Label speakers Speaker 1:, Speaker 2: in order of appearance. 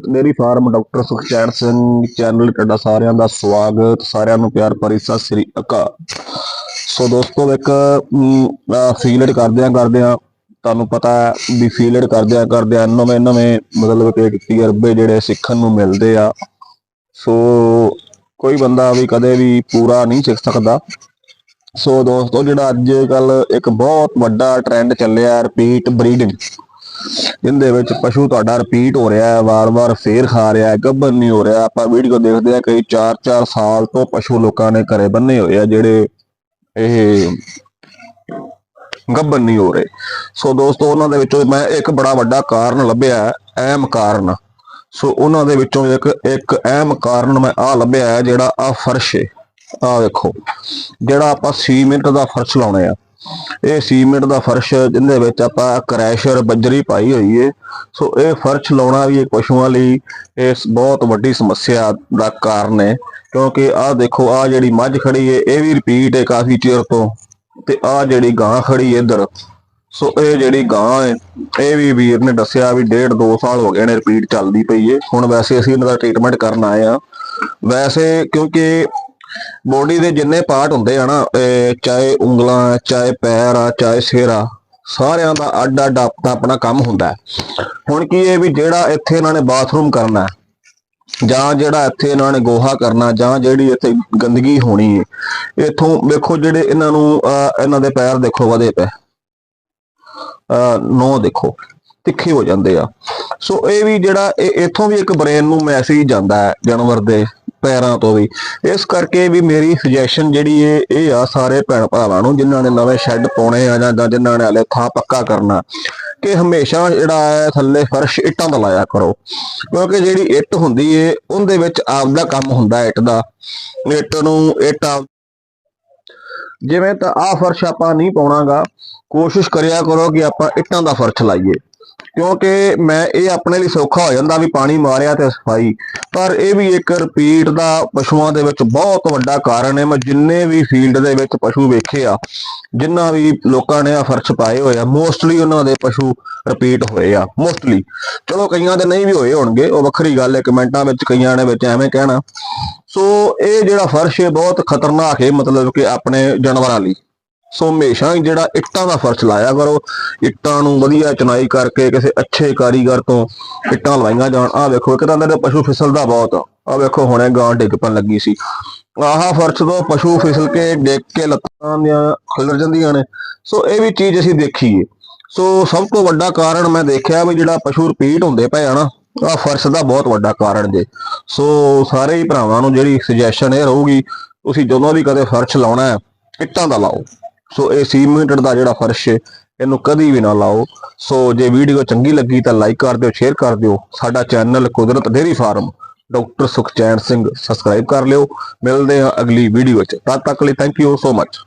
Speaker 1: Dairy farm doctor Sukhchain Singh, channel ਤੁਹਾਡਾ ਸਾਰਿਆਂ ਦਾ ਸਵਾਗਤ, ਸਾਰਿਆਂ ਨੂੰ ਪਿਆਰ ਭਰੀ ਸਤਿ ਸ੍ਰੀ ਅਕਾਲ। ਸੋ ਦੋਸਤੋ, ਇੱਕ ਫੀਲਡ ਕਰਦਿਆਂ ਕਰਦਿਆਂ, ਤੁਹਾਨੂੰ ਪਤਾ ਹੈ ਵੀ ਫੀਲਡ ਕਰਦਿਆਂ ਕਰਦਿਆਂ ਨਵੇਂ ਨਵੇਂ ਮਤਲਬ ਕਿ ਤਜਰਬੇ ਜਿਹੜੇ ਸਿੱਖਣ ਨੂੰ ਮਿਲਦੇ ਆ। ਸੋ ਕੋਈ ਬੰਦਾ ਵੀ ਕਦੇ ਵੀ ਪੂਰਾ ਨਹੀਂ ਸਿੱਖ ਸਕਦਾ। ਸੋ ਦੋਸਤੋ, ਜਿਹੜਾ ਅੱਜ ਕੱਲ ਇੱਕ ਬਹੁਤ ਵੱਡਾ ਟ੍ਰੈਂਡ ਚੱਲਿਆ ਰਿਪੀਟ ਬਰੀਡਿੰਗ ਜਿੰਦੇ ਵਿੱਚ ਪਸ਼ੂ ਤੁਹਾਡਾ ਰਿਪੀਟ ਹੋ ਰਿਹਾ ਹੈ ਵਾਰ-ਵਾਰ ਫੇਰ ਖਾ ਰਿਹਾ ਹੈ ਗੱਭਣ ਨਹੀਂ ਹੋ ਰਿਹਾ। ਆਪਾਂ ਵੀਡੀਓ ਦੇਖਦੇ ਆ ਕਈ 4-4 ਸਾਲ ਤੋਂ ਪਸ਼ੂ ਲੋਕਾਂ ਨੇ ਘਰੇ ਬੰਨੇ ਹੋਏ ਆ ਜਿਹੜੇ ਇਹ ਗੱਭਣ ਨਹੀਂ ਹੋ ਰਹੇ। ਸੋ ਦੋਸਤੋ ਉਹਨਾਂ ਦੇ ਵਿੱਚੋਂ ਮੈਂ ਇੱਕ ਬੜਾ ਵੱਡਾ ਕਾਰਨ ਲੱਭਿਆ ਹੈ, ਅਹਿਮ ਕਾਰਨ। ਸੋ ਉਹਨਾਂ ਦੇ ਵਿੱਚੋਂ ਇੱਕ ਇੱਕ ਅਹਿਮ ਕਾਰਨ ਮੈਂ ਆ ਲੱਭਿਆ ਹੈ ਜਿਹੜਾ ਆ ਫਰਸ਼ ਹੈ। ਆ ਵੇਖੋ ਜਿਹੜਾ ਆਪਾਂ ਸੀਮੈਂਟ ਦਾ ਫਰਸ਼ ਲਾਉਣੇ ਆ। ਇਹ ਸੀਮੈਂਟ ਦਾ ਫਰਸ਼ ਜਿੰਦੇ ਵਿੱਚ ਆਪਾਂ ਕਰੈਸ਼ਰ, ਬੱਜਰੀ ਪਾਈ ਹੋਈ ਏ। ਸੋ ਇਹ ਫਰਸ਼ ਲਾਉਣਾ ਵੀ ਇੱਕ ਪਸ਼ੂਆਂ ਲਈ ਇਸ ਬਹੁਤ ਵੱਡੀ ਸਮੱਸਿਆ ਦਾ ਕਾਰਨ ਹੈ ਕਿਉਂਕਿ ਆਹ ਦੇਖੋ, ਆਹ ਜਿਹੜੀ ਮੱਝ ਖੜੀ ਏ, ਇਹ ਵੀ ਰਿਪੀਟ ਹੈ ਕਾਫੀ ਚਿਰ ਤੋਂ। ਤੇ ਆਹ ਜਿਹੜੀ ਗਾਂ ਖੜੀ ਏ ਇੱਧਰ, ਸੋ ਇਹ ਜਿਹੜੀ ਗਾਂ ਏ, ਇਹ ਵੀ ਵੀਰ ਨੇ ਦੱਸਿਆ ਵੀ ਡੇਢ ਦੋ ਸਾਲ ਹੋ ਗਏ ਨੇ ਰਿਪੀਟ ਚੱਲਦੀ ਪਈ ਏ। ਹੁਣ ਵੈਸੇ ਅਸੀਂ ਇਹਨਾਂ ਦਾ ਟ੍ਰੀਟਮੈਂਟ ਕਰਨ ਆਏ ਆ ਵੈਸੇ ਕਿਉਂਕਿ ਬੋਡੀ ਦੇ ਜਿੰਨੇ ਪਾਰਟ ਹੁੰਦੇ ਆ ਨਾ ਇਹ ਚਾਹੇ ਉਂਗਲਾਂ ਚਾਹੇ ਪੈਰ ਆ ਚਾਹੇ ਸਿਰ ਆ ਸਾਰਿਆਂ ਦਾ ਅੱਡ ਅੱਡ ਆਪਣਾ ਆਪਣਾ ਕੰਮ ਹੁੰਦਾ ਹੈ। ਹੁਣ ਕੀ ਇਹ ਵੀ ਜਿਹੜਾ ਇੱਥੇ ਇਹਨਾਂ ਨੇ ਬਾਥਰੂਮ ਕਰਨਾ ਜਾਂ ਜਿਹੜਾ ਇੱਥੇ ਇਹਨਾਂ ਨੇ ਗੋਹਾ ਕਰਨਾ ਜਾਂ ਜਿਹੜੀ ਇੱਥੇ ਗੰਦਗੀ ਹੋਣੀ ਹੈ ਇਥੋਂ ਵੇਖੋ ਜਿਹੜੇ ਇਹਨਾਂ ਨੂੰ ਅਹ, ਇਹਨਾਂ ਦੇ ਪੈਰ ਦੇਖੋ ਵਧੇ ਪਏ ਨੋ ਦੇਖੋ ਤਿੱਖੇ ਹੋ ਜਾਂਦੇ ਆ। ਸੋ ਇਹ ਵੀ ਜਿਹੜਾ ਇਹ ਇਥੋਂ ਵੀ ਇੱਕ ਬ੍ਰੇਨ ਨੂੰ ਮੈਸੇਜ ਜਾਂਦਾ ਹੈ ਜਾਨਵਰ ਦੇ ਪੈਰਾਂ ਤੋਂ ਵੀ। ਇਸ ਕਰਕੇ ਵੀ ਮੇਰੀ ਸੁਜੈਸ਼ਨ ਜਿਹੜੀ ਇਹ ਇਹ ਆ ਸਾਰੇ ਭੈਣ ਭਰਾਵਾਂ ਨੂੰ, ਜਿਨ੍ਹਾਂ ਨੇ ਨਵੇਂ ਸ਼ੈੱਡ ਪਾਉਣੇ ਆ ਜਾਂ ਜਾਂ ਜਿਨ੍ਹਾਂ ਨੇ ਹਲੇ ਥਾਂ ਪੱਕਾ ਕਰਨਾ, ਕਿ ਹਮੇਸ਼ਾ ਜਿਹੜਾ ਹੈ ਥੱਲੇ ਫਰਸ਼ ਇੱਟਾਂ ਦਾ ਲਾਇਆ ਕਰੋ। ਕਿਉਂਕਿ ਜਿਹੜੀ ਇੱਟ ਹੁੰਦੀ ਏ, ਉਹਦੇ ਵਿੱਚ ਆਪਦਾ ਕੰਮ ਹੁੰਦਾ ਇੱਟ ਦਾ। ਇੱਟ ਨੂੰ, ਇੱਟ ਆਪ ਜਿਵੇਂ ਤਾਂ ਆਹ ਫਰਸ਼ ਆਪਾਂ ਨਹੀਂ ਪਾਉਣਾਗਾ, ਕੋਸ਼ਿਸ਼ ਕਰਿਆ ਕਰੋ ਕਿ ਆਪਾਂ ਇੱਟਾਂ ਦਾ ਫਰਸ਼ ਲਾਈਏ। ਕਿਉਂਕਿ ਮੈਂ, ਇਹ ਆਪਣੇ ਲਈ ਸੌਖਾ ਹੋ ਜਾਂਦਾ ਵੀ ਪਾਣੀ ਮਾਰਿਆ ਤੇ ਸਫ਼ਾਈ। ਪਰ ਇਹ ਵੀ ਇੱਕ ਰਿਪੀਟ ਦਾ ਪਸ਼ੂਆਂ ਦੇ ਵਿੱਚ ਬਹੁਤ ਵੱਡਾ ਕਾਰਨ ਹੈ। ਮੈਂ ਜਿੰਨੇ ਵੀ ਫੀਲਡ ਦੇ ਵਿੱਚ ਪਸ਼ੂ ਵੇਖੇ ਆ, ਜਿੰਨਾ ਵੀ ਲੋਕਾਂ ਨੇ ਆ ਫਰਸ਼ ਪਾਏ ਹੋਏ ਆ ਮੋਸਟਲੀ ਉਹਨਾਂ ਦੇ ਪਸ਼ੂ ਰਿਪੀਟ ਹੋਏ ਆ ਮੋਸਟਲੀ ਚਲੋ, ਕਈਆਂ ਦੇ ਨਹੀਂ ਵੀ ਹੋਏ ਹੋਣਗੇ, ਉਹ ਵੱਖਰੀ ਗੱਲ ਹੈ, ਕਮੈਂਟਾਂ ਵਿੱਚ ਕਈਆਂ ਨੇ ਵਿੱਚ ਐਵੇਂ ਕਹਿਣਾ। ਸੋ, ਇਹ ਜਿਹੜਾ ਫਰਸ਼ ਹੈ, ਬਹੁਤ ਖਤਰਨਾਕ ਹੈ, ਮਤਲਬ ਕਿ ਆਪਣੇ ਜਾਨਵਰਾਂ ਲਈ। ਸੋ ਹਮੇਸ਼ਾ ਹੀ ਜਿਹੜਾ ਇੱਟਾਂ ਦਾ ਫਰਸ਼ ਲਾਇਆ ਕਰੋ। ਇੱਟਾਂ ਨੂੰ ਵਧੀਆ ਚਨਾਈ ਕਰਕੇ ਕਿਸੇ ਅੱਛੇ ਕਾਰੀਗਰ ਤੋਂ ਇੱਟਾਂ ਲਵਾਈਆਂ ਜਾਣ। ਆਹ ਵੇਖੋ, ਇੱਕ ਤਾਂ ਇਹਨਾਂ ਦੇ ਪਸ਼ੂ ਫਿਸਲਦਾ ਬਹੁਤ ਆਹ ਵੇਖੋ, ਹੁਣੇ ਗਾਂ ਡਿੱਗ ਪੈਣ ਲੱਗੀ ਸੀ। ਆਹ ਫਰਸ਼ ਤੋਂ ਪਸ਼ੂ ਫਿਸਲ ਕੇ ਡਿੱਗ ਕੇ ਲੱਤਾਂ ਦੀਆਂ ਖਿਲਰ ਜਾਂਦੀਆਂ ਨੇ। ਸੋ ਇਹ ਵੀ ਚੀਜ਼ ਅਸੀਂ ਦੇਖੀ ਹੈ ਸੋ ਸਭ ਤੋਂ ਵੱਡਾ ਕਾਰਨ ਮੈਂ ਦੇਖਿਆ ਵੀ ਜਿਹੜਾ ਪਸ਼ੂ ਰਿਪੀਟ ਹੁੰਦੇ ਪਏ ਆ ਨਾ, ਆਹ ਫਰਸ਼ ਦਾ ਬਹੁਤ ਵੱਡਾ ਕਾਰਨ ਜੇ। ਸੋ ਸਾਰੇ ਹੀ ਭਰਾਵਾਂ ਨੂੰ ਜਿਹੜੀ ਸੁਜੈਸ਼ਨ ਇਹ ਰਹੂਗੀ, ਤੁਸੀਂ ਜਦੋਂ ਵੀ ਕਦੇ ਫਰਸ਼ ਲਾਉਣਾ ਹੈ, ਇੱਟਾਂ ਦਾ ਲਾਓ। ਸੋ ਇਹ ਸੀਮੈਂਟ ਦਾ ਜਿਹੜਾ ਫਰਸ਼ ਹੈ, ਇਹਨੂੰ ਕਦੀ ਵੀ ਨਾ ਲਾਓ। ਸੋ ਜੇ ਵੀਡੀਓ ਚੰਗੀ ਲੱਗੀ ਤਾਂ ਲਾਈਕ ਕਰ ਦਿਓ ਸ਼ੇਅਰ ਕਰ ਦਿਓ। ਸਾਡਾ channel Kudrat dairy farm, doctor Sukhchain Singh subscribe ਕਰ ਲਿਓ। ਮਿਲਦੇ ਹਾਂ ਅਗਲੀ ਵੀਡੀਓ 'ਚ। ਤਦ ਤੱਕ ਲਈ ਥੈਂਕ ਯੂ ਸੋ ਮਚ